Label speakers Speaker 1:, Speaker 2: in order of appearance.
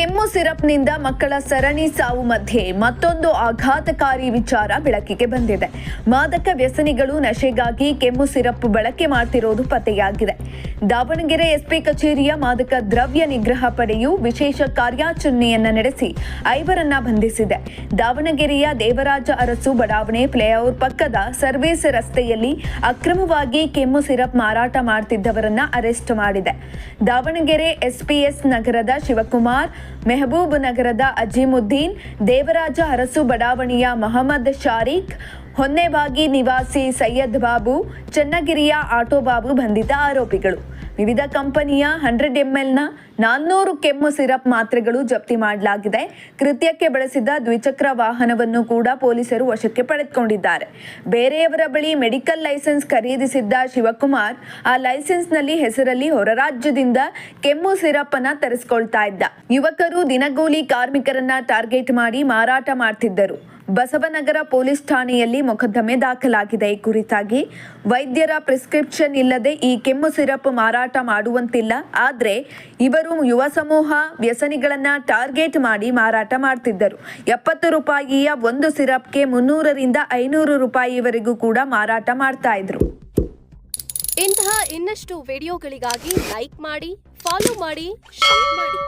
Speaker 1: ಕೆಮ್ಮು ಸಿರಪ್ನಿಂದ ಮಕ್ಕಳ ಸರಣಿ ಸಾವು ಮಧ್ಯೆ ಮತ್ತೊಂದು ಆಘಾತಕಾರಿ ವಿಚಾರ ಬೆಳಕಿಗೆ ಬಂದಿದೆ. ಮಾದಕ ವ್ಯಸನಿಗಳು ನಶೆಗಾಗಿ ಕೆಮ್ಮು ಸಿರಪ್ ಬಳಕೆ ಮಾಡ್ತಿರೋದು ಪತ್ತೆಯಾಗಿದೆ. ದಾವಣಗೆರೆ ಎಸ್ಪಿ ಕಚೇರಿಯ ಮಾದಕ ದ್ರವ್ಯ ನಿಗ್ರಹ ಪಡೆಯು ವಿಶೇಷ ಕಾರ್ಯಾಚರಣೆಯನ್ನ ನಡೆಸಿ ಐವರನ್ನ ಬಂಧಿಸಿದೆ. ದಾವಣಗೆರೆಯ ದೇವರಾಜ ಅರಸು ಬಡಾವಣೆ ಫ್ಲೈಓವರ್ ಪಕ್ಕದ ಸರ್ವೇಸ್ ರಸ್ತೆಯಲ್ಲಿ ಅಕ್ರಮವಾಗಿ ಕೆಮ್ಮು ಸಿರಪ್ ಮಾರಾಟ ಮಾಡ್ತಿದ್ದವರನ್ನ ಅರೆಸ್ಟ್ ಮಾಡಿದೆ. ದಾವಣಗೆರೆ ಎಸ್ಪಿಎಸ್ ನಗರದ ಶಿವಕುಮಾರ್ ಮೆಹಬೂಬ್ ನಗರದ ಅಜೀಮುದ್ದೀನ್, ದೇವರಾಜ ಅರಸು ಬಡಾವಣೆಯ ಮಹಮ್ಮದ್ ಶಾರೀಕ್, ಹೊನ್ನೆಬಾಗಿ ನಿವಾಸಿ ಸೈಯದ್ ಬಾಬು, ಚನ್ನಗಿರಿಯ ಆಟೋ ಬಾಬು ಬಂಧಿತ ಆರೋಪಿಗಳು. ವಿವಿಧ ಕಂಪನಿಯ ಹಂಡ್ರೆಡ್ ಎಂಎಲ್ನ ನಾನ್ನೂರು ಕೆಮ್ಮು ಸಿರಪ್ ಮಾತ್ರೆಗಳು ಜಪ್ತಿ ಮಾಡಲಾಗಿದೆ. ಕೃತ್ಯಕ್ಕೆ ಬಳಸಿದ ದ್ವಿಚಕ್ರ ವಾಹನವನ್ನು ಕೂಡ ಪೊಲೀಸರು ವಶಕ್ಕೆ ಪಡೆದುಕೊಂಡಿದ್ದಾರೆ. ಬೇರೆಯವರ ಬಳಿ ಮೆಡಿಕಲ್ ಲೈಸೆನ್ಸ್ ಖರೀದಿಸಿದ್ದ ಶಿವಕುಮಾರ್ ಆ ಲೈಸೆನ್ಸ್ನಲ್ಲಿ ಹೆಸರಲ್ಲಿ ಹೊರರಾಜ್ಯದಿಂದ ಕೆಮ್ಮು ಸಿರಪ್ ಅನ್ನ ತರಿಸಿಕೊಳ್ತಾ ಇದ್ದ. ಯುವಕರು ದಿನಗೂಲಿ ಕಾರ್ಮಿಕರನ್ನ ಟಾರ್ಗೆಟ್ ಮಾಡಿ ಮಾರಾಟ ಮಾಡ್ತಿದ್ದರು. ಬಸವನಗರ ಪೊಲೀಸ್ ಠಾಣೆಯಲ್ಲಿ ಮೊಕದ್ದಮೆ ದಾಖಲಾಗಿದೆ. ಈ ಕುರಿತಾಗಿ ವೈದ್ಯರ ಪ್ರಿಸ್ಕ್ರಿಪ್ಷನ್ ಇಲ್ಲದೆ ಈ ಕೆಮ್ಮು ಸಿರಪ್ ಮಾರಾಟ ಮಾಡುವಂತಿಲ್ಲ. ಆದರೆ ಇವರು ಯುವ ಸಮೂಹ ವ್ಯಸನಿಗಳನ್ನ ಟಾರ್ಗೆಟ್ ಮಾಡಿ ಮಾರಾಟ ಮಾಡ್ತಿದ್ದರು. ಎಪ್ಪತ್ತು ರೂಪಾಯಿಯ ಒಂದು ಸಿರಪ್ಗೆ ಮುನ್ನೂರರಿಂದ ಐನೂರು ರೂಪಾಯಿವರೆಗೂ ಕೂಡ ಮಾರಾಟ ಮಾಡ್ತಾ ಇದ್ರು.
Speaker 2: ಇಂತಹ ಇನ್ನಷ್ಟು ವಿಡಿಯೋಗಳಿಗಾಗಿ ಲೈಕ್ ಮಾಡಿ, ಫಾಲೋ ಮಾಡಿ, ಶೇರ್ ಮಾಡಿ.